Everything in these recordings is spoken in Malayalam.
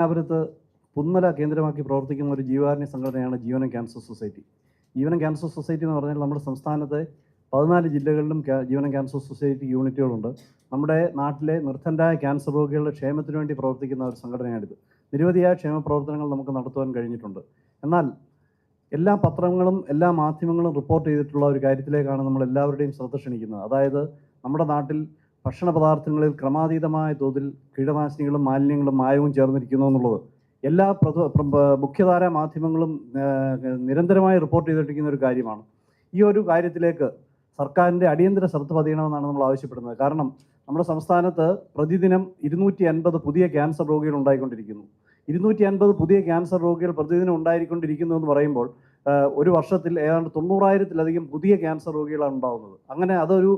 പത്തനാപുരത്ത് പുന്നല കേന്ദ്രമാക്കി പ്രവർത്തിക്കുന്ന ഒരു ജീവകാരുണ്യ സംഘടനയാണ് Jeevanam cancer society. Jeevanam cancer society എന്ന് പറഞ്ഞാൽ നമ്മുടെ സംസ്ഥാനത്തെ പതിനാല് ജില്ലകളിലും ജീവനം ക്യാൻസർ സൊസൈറ്റി യൂണിറ്റുകളുണ്ട്. നമ്മുടെ നാട്ടിലെ നിർദ്ധനരായ ക്യാൻസർ രോഗികളുടെ ക്ഷേമത്തിന് വേണ്ടി പ്രവർത്തിക്കുന്ന ഒരു സംഘടനയാണിത്. നിരവധിയായ ക്ഷേമ പ്രവർത്തനങ്ങൾ നമുക്ക് നടത്തുവാൻ കഴിഞ്ഞിട്ടുണ്ട്. എന്നാൽ എല്ലാ പത്രങ്ങളും എല്ലാ മാധ്യമങ്ങളും റിപ്പോർട്ട് ചെയ്തിട്ടുള്ള ഒരു കാര്യത്തിലേക്കാണ് നമ്മൾ എല്ലാവരുടെയും ശ്രദ്ധ ക്ഷണിക്കുന്നത്. അതായത് നമ്മുടെ നാട്ടിൽ ഭക്ഷണ പദാർത്ഥങ്ങളിൽ ക്രമാതീതമായ തോതിൽ കീടനാശിനികളും മാലിന്യങ്ങളും മായവും ചേർന്നിരിക്കുന്നു എന്നുള്ളത്. എല്ലാ മുഖ്യധാര മാധ്യമങ്ങളും നിരന്തരമായി റിപ്പോർട്ട് ചെയ്തിട്ടിരിക്കുന്ന ഒരു കാര്യമാണ്. ഈ ഒരു കാര്യത്തിലേക്ക് സർക്കാരിന്റെ അടിയന്തര ശ്രദ്ധ പതിയണമെന്നാണ് നമ്മൾ ആവശ്യപ്പെടുന്നത്. കാരണം നമ്മുടെ സംസ്ഥാനത്ത് പ്രതിദിനം ഇരുന്നൂറ്റി അൻപത് പുതിയ ക്യാൻസർ രോഗികൾ ഉണ്ടായിക്കൊണ്ടിരിക്കുന്നു. ഇരുന്നൂറ്റി അൻപത് പുതിയ ക്യാൻസർ രോഗികൾ പ്രതിദിനം ഉണ്ടായിക്കൊണ്ടിരിക്കുന്നു എന്ന് പറയുമ്പോൾ ഒരു വർഷത്തിൽ ഏതാണ്ട് തൊണ്ണൂറായിരത്തിലധികം പുതിയ ക്യാൻസർ രോഗികളാണ് ഉണ്ടാകുന്നത് അങ്ങനെ അതൊരു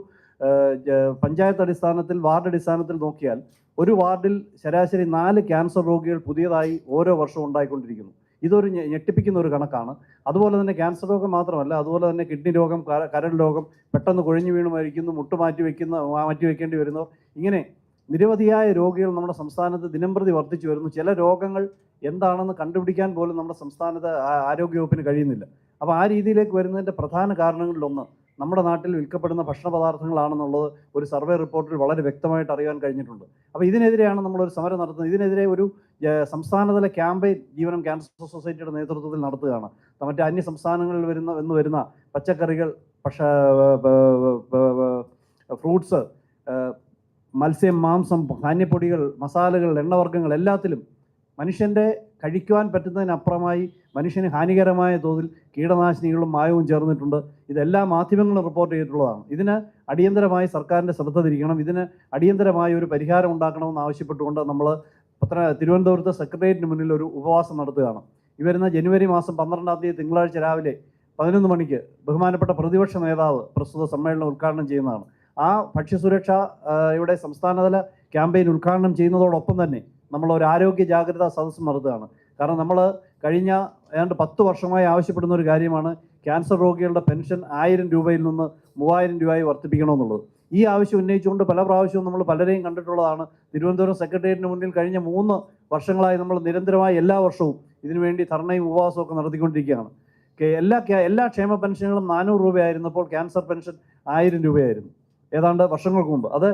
പഞ്ചായത്ത് അടിസ്ഥാനത്തിൽ വാർഡ് അടിസ്ഥാനത്തിൽ നോക്കിയാൽ ഒരു വാർഡിൽ ശരാശരി നാല് ക്യാൻസർ രോഗികൾ പുതിയതായി ഓരോ വർഷവും ഉണ്ടായിക്കൊണ്ടിരിക്കുന്നു. ഇതൊരു ഞെട്ടിപ്പിക്കുന്ന ഒരു കണക്കാണ്. അതുപോലെ തന്നെ ക്യാൻസർ രോഗം മാത്രമല്ല അതുപോലെ തന്നെ കിഡ്നി രോഗം കര- കരൾ രോഗം പെട്ടെന്ന് കൊഴിഞ്ഞു വീണ് മരിക്കുന്നു മുട്ട് മാറ്റി വയ്ക്കുന്ന മാറ്റി വയ്ക്കേണ്ടി വരുന്നവർ. ഇങ്ങനെ നിരവധിയായ രോഗികൾ നമ്മുടെ സംസ്ഥാനത്ത് ദിനംപ്രതി വർദ്ധിച്ചു വരുന്നു. ചില രോഗങ്ങൾ എന്താണെന്ന് കണ്ടുപിടിക്കാൻ പോലും നമ്മുടെ സംസ്ഥാനത്ത് ആരോഗ്യവകുപ്പിന് കഴിയുന്നില്ല. അപ്പോൾ ആ രീതിയിലേക്ക് വരുന്നതിന്റെ പ്രധാന കാരണങ്ങളിലൊന്ന് നമ്മുടെ നാട്ടിൽ വിൽക്കപ്പെടുന്ന ഭക്ഷണ പദാർത്ഥങ്ങളാണെന്നുള്ളത് ഒരു സർവേ റിപ്പോർട്ടിൽ വളരെ വ്യക്തമായിട്ട് അറിയാൻ കഴിഞ്ഞിട്ടുണ്ട്. അപ്പോൾ ഇതിനെതിരെയാണ് നമ്മളൊരു സമരം നടത്തുന്നത്. ഇതിനെതിരെ ഒരു സംസ്ഥാനതല ക്യാമ്പയിൻ ജീവനം ക്യാൻസർ സൊസൈറ്റിയുടെ നേതൃത്വത്തിൽ നടത്തുകയാണ്. മറ്റേ അന്യ സംസ്ഥാനങ്ങളിൽ വരുന്ന എന്ന് വരുന്ന പച്ചക്കറികൾ പക്ഷ ഫ്രൂട്ട്സ് മത്സ്യം മാംസം ധാന്യപ്പൊടികൾ മസാലകൾ എണ്ണവർഗങ്ങൾ എല്ലാത്തിലും മനുഷ്യന്റെ കഴിക്കുവാൻ പറ്റുന്നതിനപ്പുറമായി മനുഷ്യന് ഹാനികരമായ തോതിൽ കീടനാശിനികളും മായവും ചേർന്നിട്ടുണ്ട്. ഇതെല്ലാ മാധ്യമങ്ങളും റിപ്പോർട്ട് ചെയ്തിട്ടുള്ളതാണ്. ഇതിന് അടിയന്തരമായി സർക്കാരിന്റെ ശ്രദ്ധ തിരിക്കണം. ഇതിന് അടിയന്തരമായി ഒരു പരിഹാരം ഉണ്ടാക്കണമെന്ന് ആവശ്യപ്പെട്ടുകൊണ്ട് നമ്മൾ പത്ര തിരുവനന്തപുരത്ത് സെക്രട്ടേറിയറ്റിന് മുന്നിൽ ഒരു ഉപവാസം നടത്തുകയാണ്. ഈ വരുന്ന ജനുവരി മാസം പന്ത്രണ്ടാം തീയതി തിങ്കളാഴ്ച രാവിലെ പതിനൊന്ന് മണിക്ക് ബഹുമാനപ്പെട്ട പ്രതിപക്ഷ നേതാവ് പ്രസ്തുത സമ്മേളനം ഉദ്ഘാടനം ചെയ്യുന്നതാണ്. ആ ഭക്ഷ്യസുരക്ഷ ഇവിടെ സംസ്ഥാനതല ക്യാമ്പയിൻ ഉദ്ഘാടനം ചെയ്യുന്നതോടൊപ്പം തന്നെ നമ്മൾ ഒരു ആരോഗ്യ ജാഗ്രതാ സദസ്സ് നടത്തുകയാണ്. കാരണം നമ്മൾ കഴിഞ്ഞ ഏതാണ്ട് പത്ത് വർഷമായി ആവശ്യപ്പെടുന്ന ഒരു കാര്യമാണ് ക്യാൻസർ രോഗികളുടെ പെൻഷൻ ആയിരം രൂപയിൽ നിന്ന് മൂവായിരം രൂപയായി വർദ്ധിപ്പിക്കണമെന്നുള്ളത്. ഈ ആവശ്യം ഉന്നയിച്ചുകൊണ്ട് പല പ്രാവശ്യവും നമ്മൾ പലരെയും കണ്ടിട്ടുള്ളതാണ്. തിരുവനന്തപുരം സെക്രട്ടേറിയറ്റിന് മുന്നിൽ കഴിഞ്ഞ മൂന്ന് വർഷങ്ങളായി നമ്മൾ നിരന്തരമായി എല്ലാ വർഷവും ഇതിനുവേണ്ടി ധർണയും ഉപവാസവും ഒക്കെ നടത്തിക്കൊണ്ടിരിക്കുകയാണ്. എല്ലാ എല്ലാ ക്ഷേമ പെൻഷനുകളും നാനൂറ് രൂപയായിരുന്നപ്പോൾ ക്യാൻസർ പെൻഷൻ ആയിരം രൂപയായിരുന്നു. ഏതാണ്ട് വർഷങ്ങൾക്ക് മുമ്പ്. അത്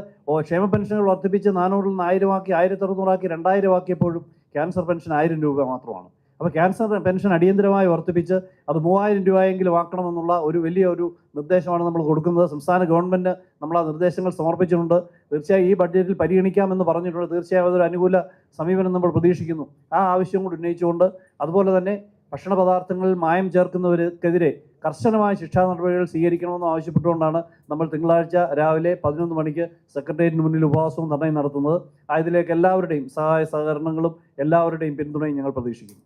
ക്ഷേമ പെൻഷനുകൾ വർദ്ധിപ്പിച്ച് നാനൂറിൽ നിന്ന് ആയിരം ആക്കി ആയിരത്തി അറുന്നൂറാക്കി രണ്ടായിരം ആക്കിയപ്പോഴും ക്യാൻസർ പെൻഷൻ ആയിരം രൂപ മാത്രമാണ്. അപ്പോൾ ക്യാൻസർ പെൻഷൻ അടിയന്തരമായി വർദ്ധിപ്പിച്ച് അത് മൂവായിരം രൂപയെങ്കിലും ആക്കണമെന്നുള്ള ഒരു വലിയ ഒരു നിർദ്ദേശമാണ് നമ്മൾ കൊടുക്കുന്നത്. സംസ്ഥാന ഗവൺമെന്റ് നമ്മൾ ആ നിർദ്ദേശങ്ങൾ സമർപ്പിച്ചിട്ടുണ്ട്. തീർച്ചയായും ഈ ബഡ്ജറ്റിൽ പരിഗണിക്കാമെന്ന് പറഞ്ഞിട്ടുണ്ട്. തീർച്ചയായും അതൊരു അനുകൂല സമീപനം നമ്മൾ പ്രതീക്ഷിക്കുന്നു. ആ ആവശ്യം കൂടി ഉന്നയിച്ചുകൊണ്ട് അതുപോലെ തന്നെ ഭക്ഷണ പദാർത്ഥങ്ങളിൽ മായം ചേർക്കുന്നവർക്കെതിരെ കർശനമായ ശിക്ഷാ നടപടികൾ സ്വീകരിക്കണമെന്ന് ആവശ്യപ്പെട്ടുകൊണ്ടാണ് നമ്മൾ തിങ്കളാഴ്ച രാവിലെ പതിനൊന്ന് മണിക്ക് സെക്രട്ടേറിയറ്റിന് മുന്നിൽ ഉപവാസവും ധർണയും നടത്തുന്നത്. ആയതിലേക്ക് എല്ലാവരുടെയും സഹായ സഹകരണങ്ങളും എല്ലാവരുടെയും പിന്തുണയും ഞങ്ങൾ പ്രതീക്ഷിക്കുന്നു.